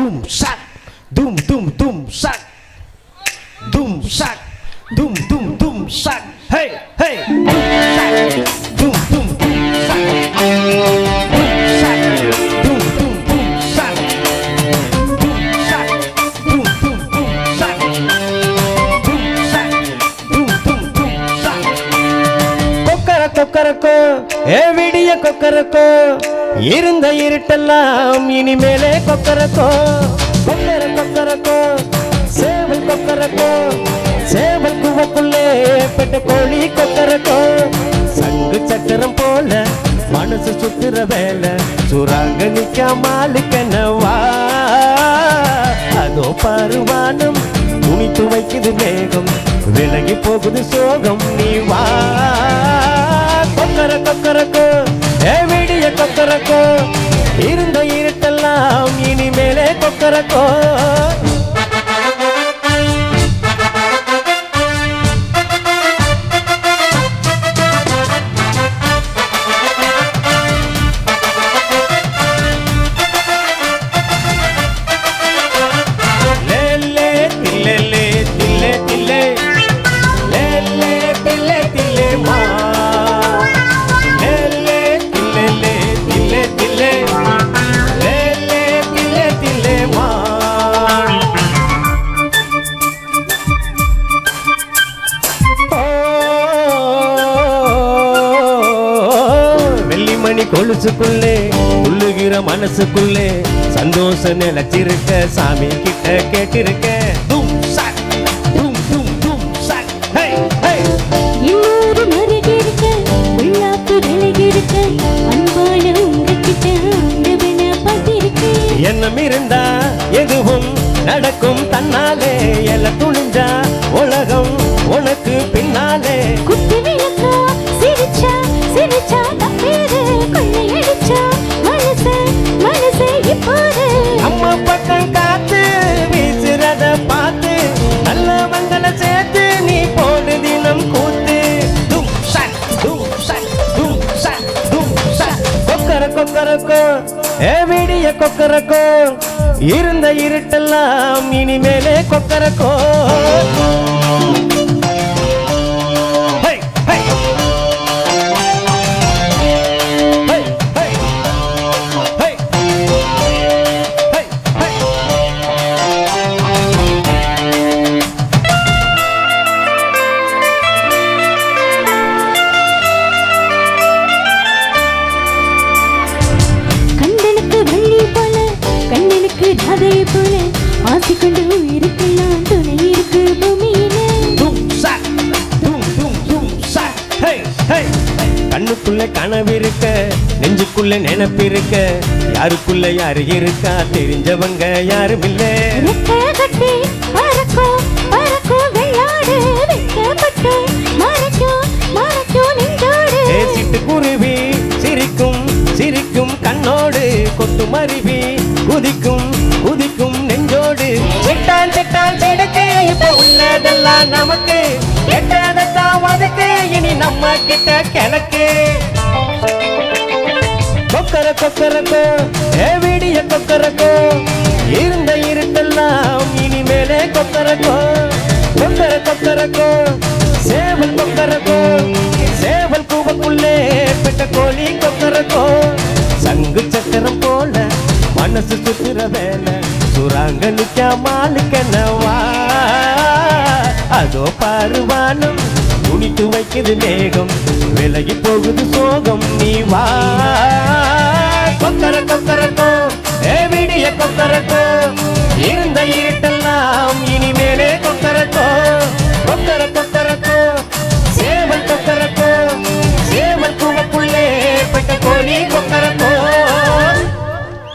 doom sack, doom doom doom sack, doom sack, doom doom doom sack. Hey hey, doom sack, doom doom doom sack, doom sack, doom doom doom sack, doom sack, doom doom doom sack, doom sack, doom doom doom sack. Kokkarako kokkarako, hey video kokkarako. இருந்த இருட்டெல்லாம் இனிமேலே கொக்கரக்கோ கொக்கர கொக்கரக்கோ சேவல் கொக்கரக்கோ சேவல் குவக்குள்ளே பெட்ட கோழி கொக்கரக்கோ. சங்கு சக்கரம் போல மனசு சுத்துற வேலை சுராங்க நிக்காமலுக்கனவா அதோ பருவானம் துணித்து வைக்குது மேகம் விலகி போகுது சோகம் நீ வா. கொக்கர கொக்கரக்கோ கொக்கரக்கோ. இருந்த இருட்டெல்லாம் இனிமேலே கொக்கரக்கோ. வெள்ளிமணி கொலுசுக்குள்ளே உள்ளுகிற மனசுக்குள்ளே சந்தோஷ நிலச்சிருக்க சாமி கிட்ட கேட்டிருக்க. தும் சக். தும் தும் தும் சக். ஹே ஹே எல்லோரும் அருகிருக்க உள்ளாப்பு விலகிருக்க அன்பான உங்ககிட்ட ஆண்டவன பார்த்திருக்க எண்ணம் இருந்தா எதுவும் நடக்கும் தன்னாலே எல்ல துணிஞ்சா இருந்த இருட்டெல்லாம் இனிமேலே கொக்கரக்கோ. நெஞ்சுக்குள்ள நினைப்பு இருக்க யாருக்குள்ள யாரு இருக்கா? தெரிஞ்சவங்க யாரும் இல்ல. குருவி சிரிக்கும் சிரிக்கும் கண்ணோடு. கொத்து மருவி குதிக்கும் குதிக்கும் நெஞ்சோடு. சிட்டான் சிட்டான் செடுக்கு இப்ப உள்ளதெல்லாம் நமக்கு. கெட்டதத்தான் வதக்கு இனி நம்ம கிட்ட கிழக்கு. கொக்கர கொக்கரக்கோ. ஏ விடிய கொக்கரக்கோ. இருந்த இருட்டெல்லாம் இனிமேலே கொக்கரக்கோ. கொக்கர கொக்கரக்கோ. சேவல் கொக்கரக்கோ. சேவல் கூவக்குள்ளே பெட்ட கோழி கொக்கரக்கோ. சங்கு சக்கரம் போல மனசு சுத்துற வேலை. சுராங்க நிக்காமலுக்கனவா அதோ பாருவானும் துணித்து வைக்குது மேகம். விலகி போகுது சோகம் நீ வா. கொக்கர கொக்கரக்கோ விடிய கொக்கரக்கோ இருந்த இருட்ட